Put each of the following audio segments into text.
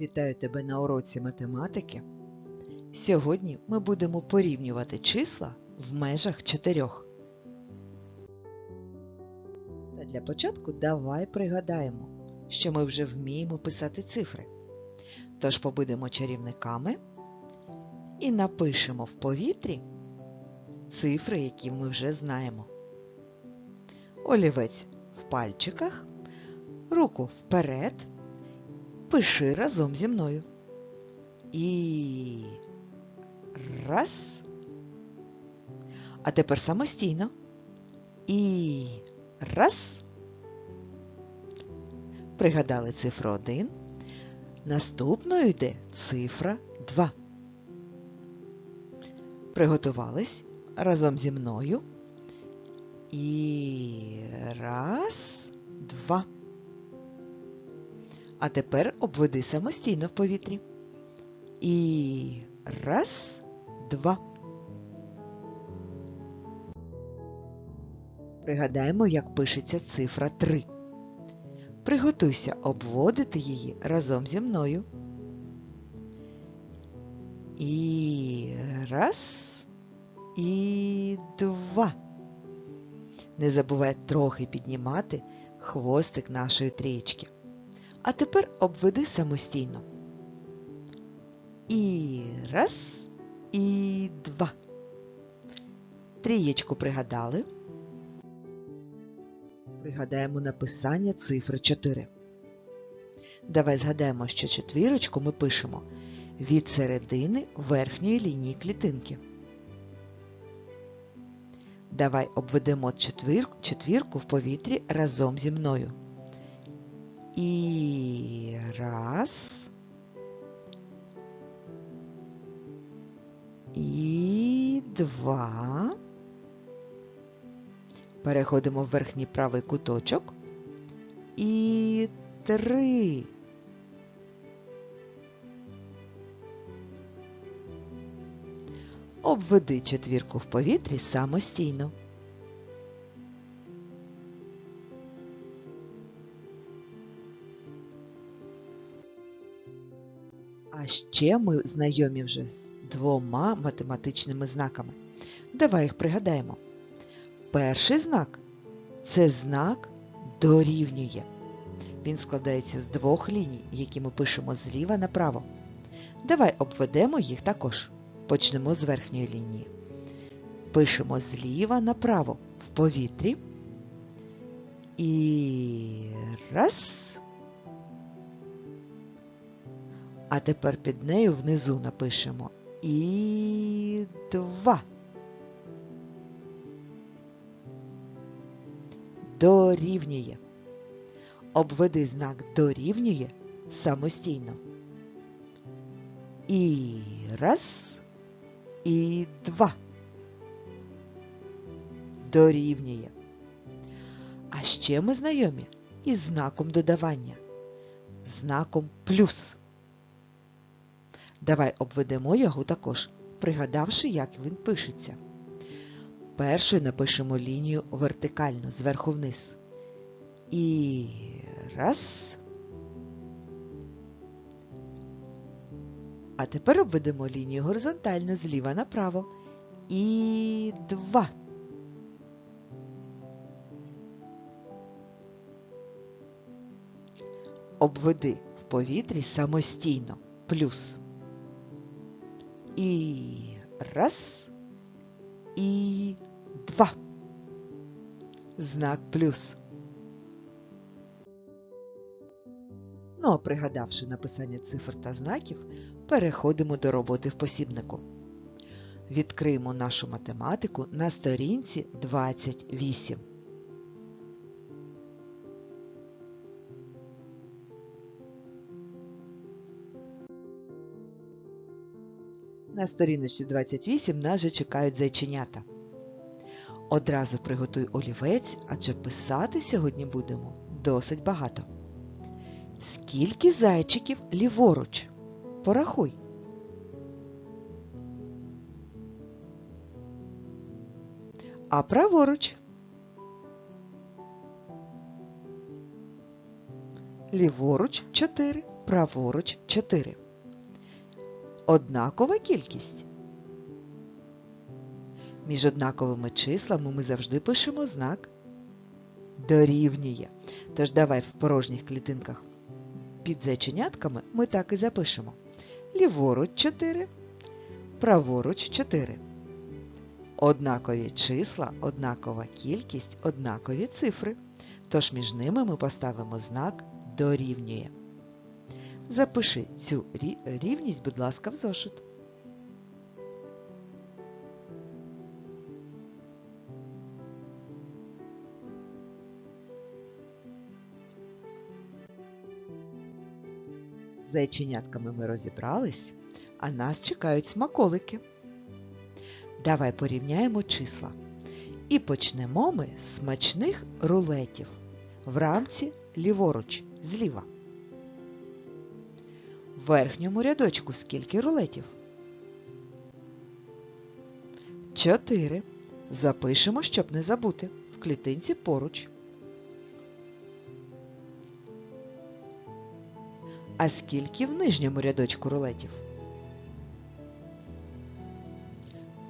Вітаю тебе на уроці математики. Сьогодні ми будемо порівнювати числа в межах чотирьох. Та для початку давай пригадаємо, що ми вже вміємо писати цифри. Тож побудемо чарівниками і напишемо в повітрі цифри, які ми вже знаємо. Олівець в пальчиках, руку вперед. Пиши разом зі мною. І раз. А тепер самостійно. І раз. Пригадали цифру 1. Наступною йде цифра 2. Приготувались разом зі мною. І раз, А тепер обведи самостійно в повітрі. І раз, два. Пригадаємо, як пишеться цифра 3. Приготуйся обводити її разом зі мною. І раз, і два. Не забувай трохи піднімати хвостик нашої трієчки. А тепер обведи самостійно. І раз, і два. Трієчку пригадали. Пригадаємо написання цифри 4. Давай згадаємо, що четвірочку ми пишемо від середини верхньої лінії клітинки. Давай обведемо четвір... четвірку в повітрі разом зі мною. І раз. І два. Переходимо в верхній правий куточок. І три. Обведи четвірку в повітрі самостійно. Ще ми знайомі вже з двома математичними знаками. Давай їх пригадаємо. Перший знак це знак дорівнює. Він складається з двох ліній, які ми пишемо зліва направо. Давай обведемо їх також. Почнемо з верхньої лінії. Пишемо зліва направо в повітрі. І раз. А тепер під нею внизу напишемо і два. Дорівнює. Обведи знак дорівнює самостійно. І раз, і два. Дорівнює. А ще ми знайомі із знаком додавання. Знаком плюс. Давай обведемо його також, пригадавши, як він пишеться. Першою напишемо лінію вертикально зверху вниз. І раз. А тепер обведемо лінію горизонтально зліва направо. І два. Обведи в повітрі самостійно плюс. І раз, і два. Знак плюс. Ну, а пригадавши написання цифр та знаків, переходимо до роботи в посібнику. Відкриємо нашу математику на сторінці 28. На сторіночці 28 нас же чекають зайченята. Одразу приготуй олівець, адже писати сьогодні будемо досить багато. Скільки зайчиків ліворуч? Порахуй. А праворуч? Ліворуч 4. праворуч 4. Однакова кількість. Між однаковими числами ми завжди пишемо знак дорівнює. Тож давай в порожніх клітинках під зайченятками ми так і запишемо. Ліворуч 4, праворуч 4. Однакові числа, однакова кількість, однакові цифри. Тож між ними ми поставимо знак дорівнює. Запиши цю рівність, будь ласка, в зошит. З зайченятками ми розібрались, а нас чекають смаколики. Давай порівняємо числа. І почнемо ми з смачних рулетів в рамці ліворуч зліва. В верхньому рядочку скільки рулетів? Чотири. Запишемо, щоб не забути. В клітинці поруч. А скільки в нижньому рядочку рулетів?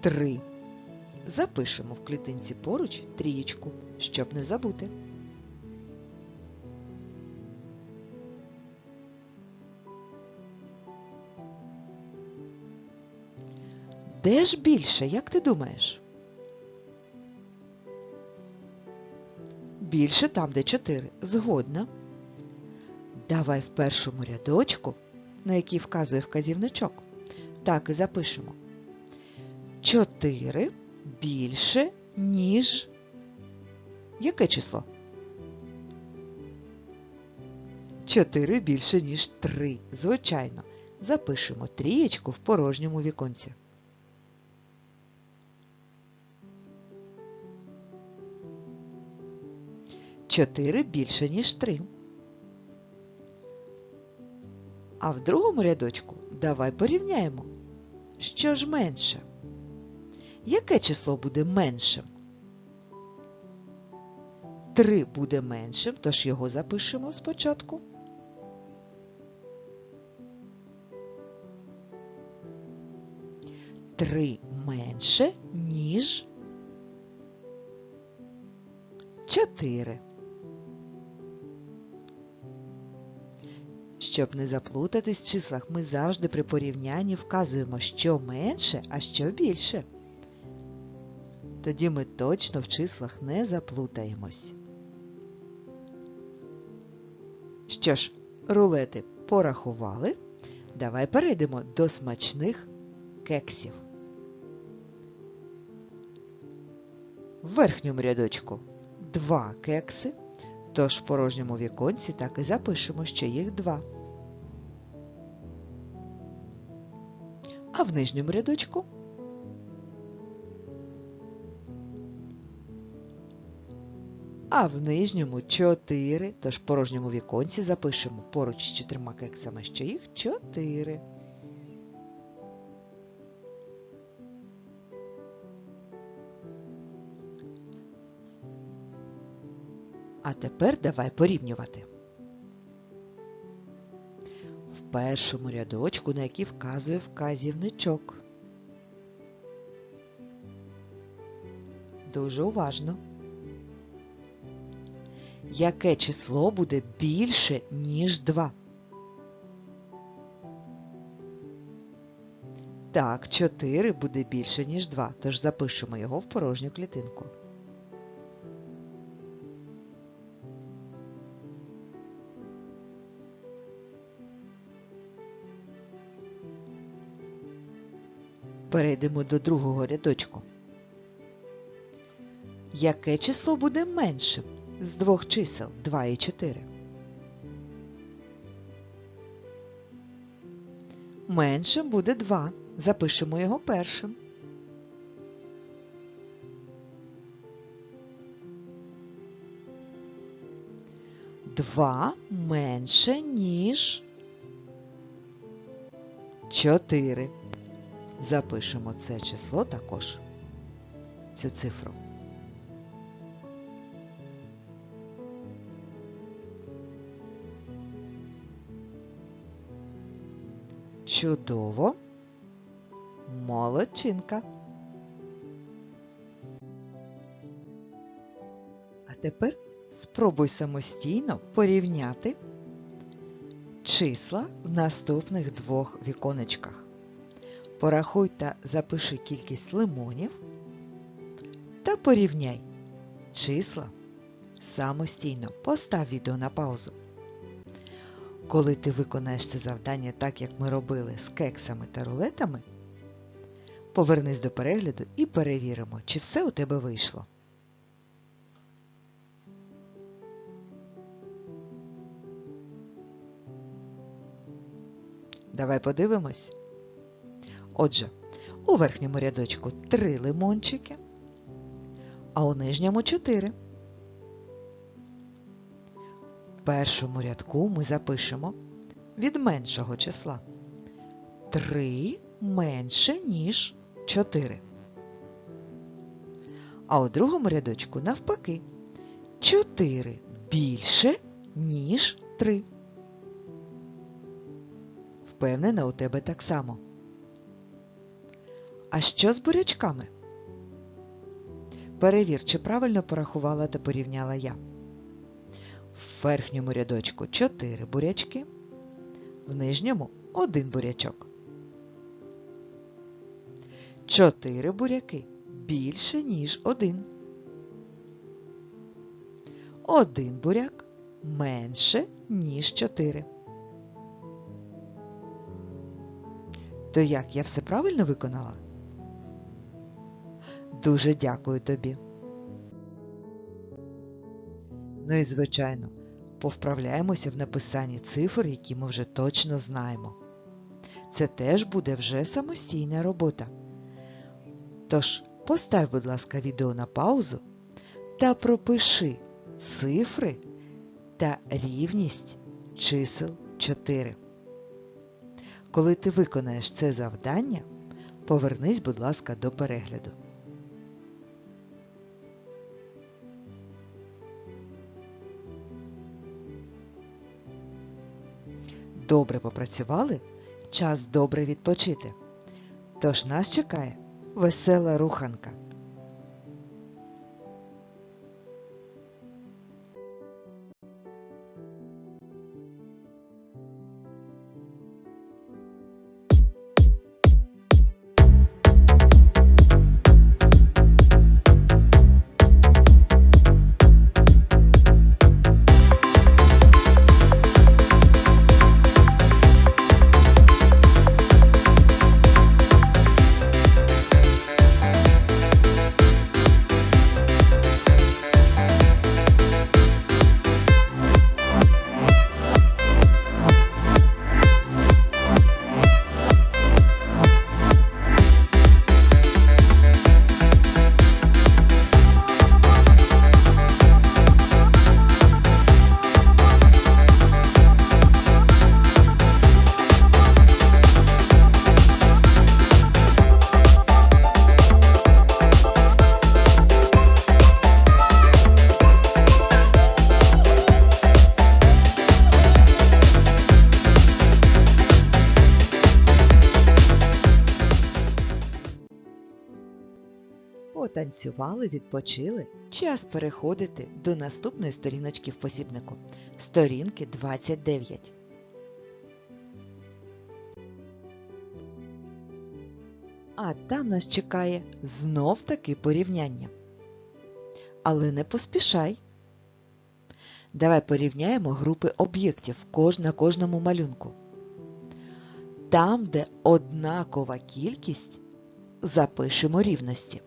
Три. Запишемо в клітинці поруч трієчку, щоб не забути. Де ж більше, як ти думаєш? Більше там, де 4. Згодна. Давай в першому рядочку, на який вказує вказівничок, так і запишемо. 4 більше, ніж. Яке число? 4 більше, ніж 3. Звичайно. Запишемо трієчку в порожньому віконці. Чотири більше, ніж три. А в другому рядочку давай порівняємо. Що ж менше? Яке число буде меншим? Три буде меншим, тож його запишемо спочатку. Три менше, ніж чотири. Щоб не заплутатись в числах, ми завжди при порівнянні вказуємо, що менше, а що більше. Тоді ми точно в числах не заплутаємось. Що ж, рулети порахували. Давай перейдемо до смачних кексів. В верхньому рядочку два кекси, тож в порожньому віконці так і запишемо, що їх два. А в нижньому рядочку а в нижньому 4, тож в порожньому віконці запишемо поруч з чотирма кексами, що їх 4. А тепер давай порівнювати. Першому рядочку, на який вказує вказівничок. Дуже уважно яке число буде більше, ніж 2? Так, 4 буде більше, ніж 2, тож запишемо його в порожню клітинку. Перейдемо до другого рядочку. Яке число буде меншим? з двох чисел 2 і 4. Меншим буде 2. Запишемо його першим. Два менше, ніж 4. Запишемо це число також, цю цифру. Чудово. Молодчинка. А тепер спробуй самостійно порівняти числа в наступних двох віконечках. Порахуй та запиши кількість лимонів та порівняй числа самостійно. Постав відео на паузу. Коли ти виконаєш це завдання так, як ми робили з кексами та рулетами, повернись до перегляду і перевіримо, чи все у тебе вийшло. Давай подивимось. Отже, у верхньому рядочку 3 лимончики, а у нижньому 4. В першому рядку ми запишемо від меншого числа 3 менше, ніж 4. А у другому рядочку навпаки 4 більше, ніж 3. Впевнена, у тебе так само. А що з бурячками? Перевір, чи правильно порахувала та порівняла я. В верхньому рядочку 4 бурячки, в нижньому 1 бурячок. 4 буряки більше, ніж 1. 1 буряк менше, ніж 4. То як я все правильно виконала? Дуже дякую тобі. Ну і звичайно, повправляємося в написанні цифр, які ми вже точно знаємо. Це теж буде вже самостійна робота. Тож, постав, будь ласка, відео на паузу та пропиши цифри та рівність чисел 4. Коли ти виконаєш це завдання, повернись, будь ласка, до перегляду. Добре попрацювали? Час добре відпочити. Тож нас чекає весела руханка. Потанцювали, відпочили. Час переходити до наступної сторіночки в посібнику. Сторінки 29. А там нас чекає знов таки порівняння. Але не поспішай. Давай порівняємо групи об'єктів на кожному малюнку. Там, де однакова кількість, запишемо рівності.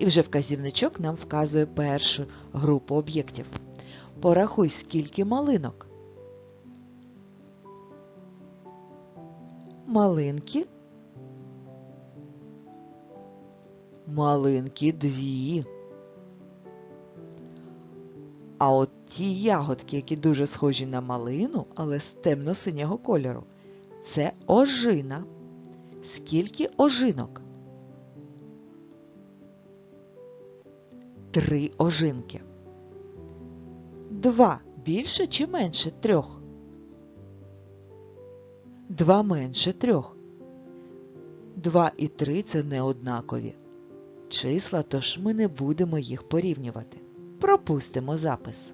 І вже вказівничок нам вказує першу групу об'єктів. Порахуй, скільки малинок. Малинки. Малинки дві. А от ті ягодки, які дуже схожі на малину, але з темно-синього кольору, це ожина. Скільки ожинок? Три ожинки. Два більше чи менше трьох? 2 менше 3. 2 і 3 це не однакові числа, тож ми не будемо їх порівнювати. Пропустимо запис.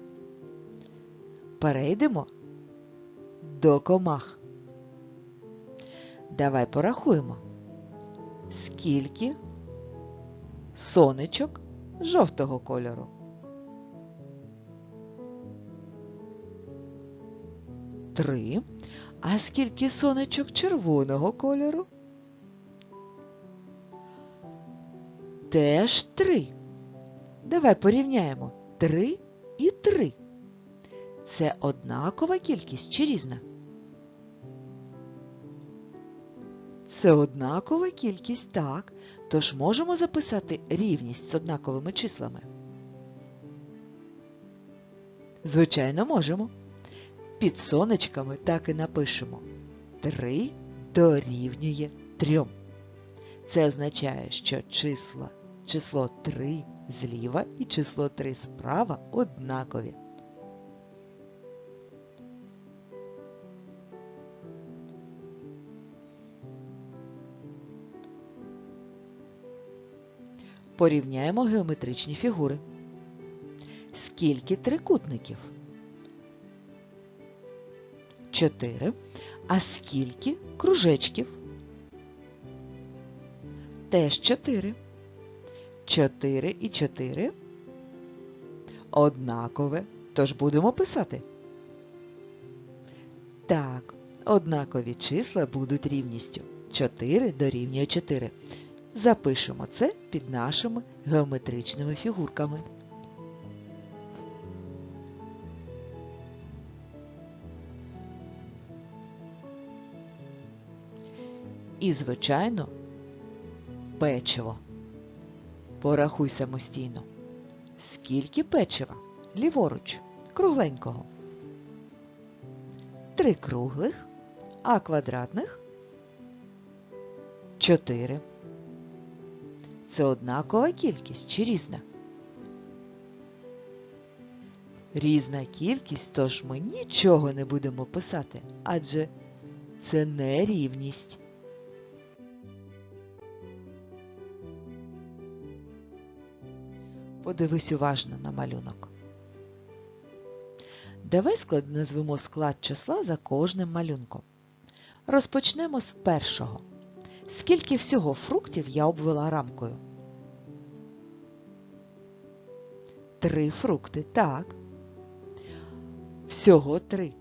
Перейдемо до комах. Давай порахуємо, скільки сонечок жовтого кольору. Три. А скільки сонечок червоного кольору? Теж три. Давай порівняємо три і три. Це однакова кількість чи різна? Це однакова кількість, так. Тож можемо записати рівність з однаковими числами? Звичайно, можемо. Під сонечками так і напишемо. 3 дорівнює 3. Це означає, що числа, число 3 зліва і число 3 справа однакові. Порівняємо геометричні фігури. Скільки трикутників? Чотири. А скільки кружечків? Теж чотири. Чотири і чотири. Однакове. Тож будемо писати. Так, однакові числа будуть рівністю. 4 дорівнює 4. Запишемо це під нашими геометричними фігурками. І, звичайно, печиво. Порахуй самостійно. Скільки печива? Ліворуч, кругленького. Три круглих, а квадратних чотири. Це однакова кількість чи різна? Різна кількість, тож ми нічого не будемо писати, адже це не рівність. Подивись уважно на малюнок. Давай склад назвемо склад числа за кожним малюнком. Розпочнемо з першого. Скільки всього фруктів я обвела рамкою? Три фрукти, так. Всього три.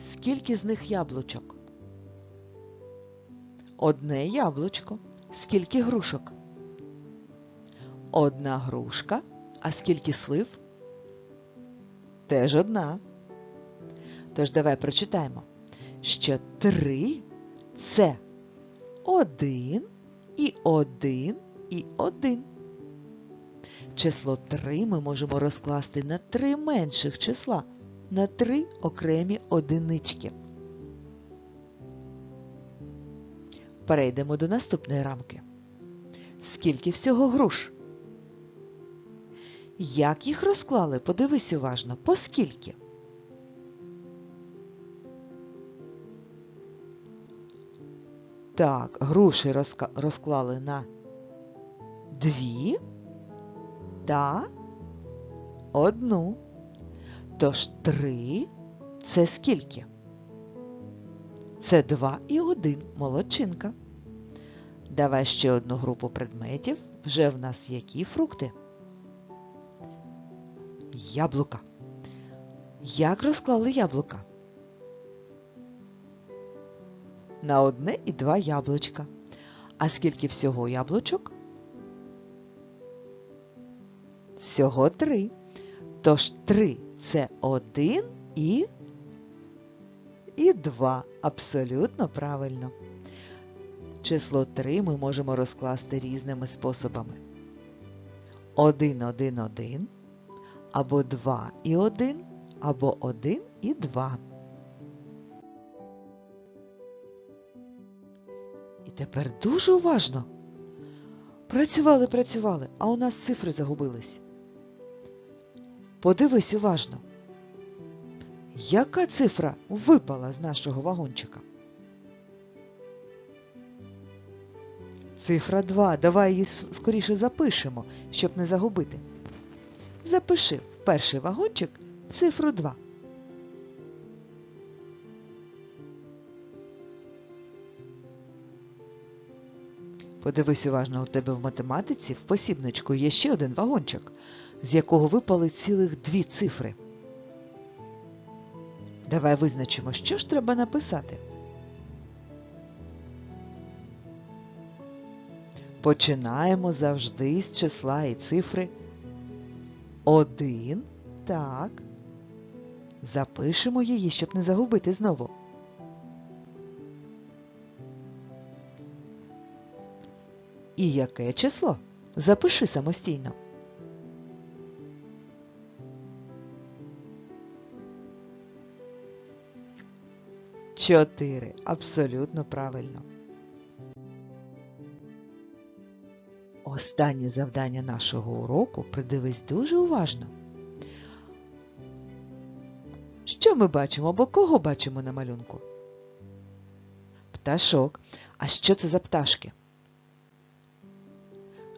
Скільки з них яблучок? Одне яблучко. Скільки грушок? Одна грушка. А скільки слив? Теж одна. Тож давай прочитаємо, що три це один і один і один. Число 3 ми можемо розкласти на три менших числа, на три окремі одинички. Перейдемо до наступної рамки. Скільки всього груш? Як їх розклали? Подивись уважно, по скільки? Так, груші розклали на дві та одну. Тож три це скільки? Це два і один молодчинка. Давай ще одну групу предметів. Вже в нас які фрукти? Яблука. Як розклали яблука? На одне і два яблучка. А скільки всього яблучок? Всього три. Тож три це один і і два. Абсолютно правильно. Число 3 ми можемо розкласти різними способами. 1, 1, 1, або 2 і 1, або 1 і 2. І тепер дуже уважно. Працювали, працювали, а у нас цифри загубились. Подивись уважно. Яка цифра випала з нашого вагончика? Цифра 2. Давай її скоріше запишемо, щоб не загубити. Запиши в перший вагончик цифру 2. Подивись уважно у тебе в математиці, в посібничку є ще один вагончик, з якого випали цілих дві цифри. Давай визначимо, що ж треба написати. Починаємо завжди з числа і цифри 1. Так. Запишемо її, щоб не загубити знову. І яке число? Запиши самостійно. Чотири. Абсолютно правильно. Останнє завдання нашого уроку придивись дуже уважно. Що ми бачимо або кого бачимо на малюнку? Пташок. А що це за пташки?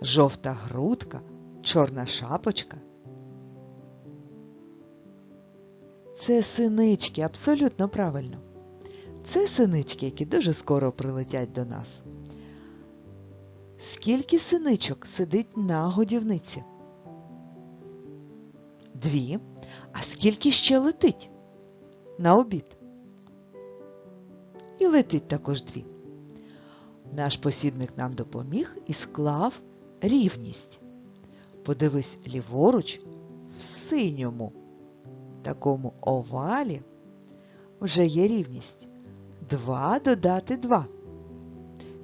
Жовта грудка, чорна шапочка. Це синички, абсолютно правильно. Це синички, які дуже скоро прилетять до нас. Скільки синичок сидить на годівниці? Дві. А скільки ще летить на обід? І летить також дві. Наш посібник нам допоміг і склав рівність. Подивись ліворуч в синьому такому овалі вже є рівність. 2 додати 2.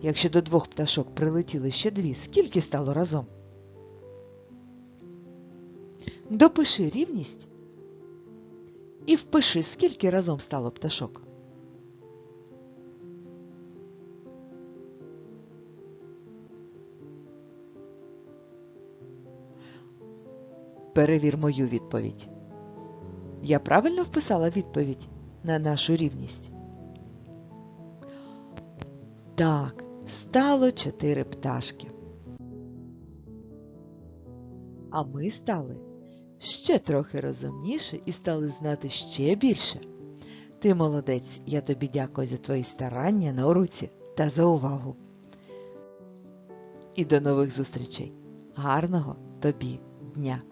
Якщо до двох пташок прилетіли ще дві, скільки стало разом? Допиши рівність і впиши, скільки разом стало пташок. Перевір мою відповідь. Я правильно вписала відповідь на нашу рівність? Так, стало чотири пташки. А ми стали ще трохи розумніше і стали знати ще більше. Ти молодець, я тобі дякую за твої старання на уроці та за увагу. І до нових зустрічей. Гарного тобі дня!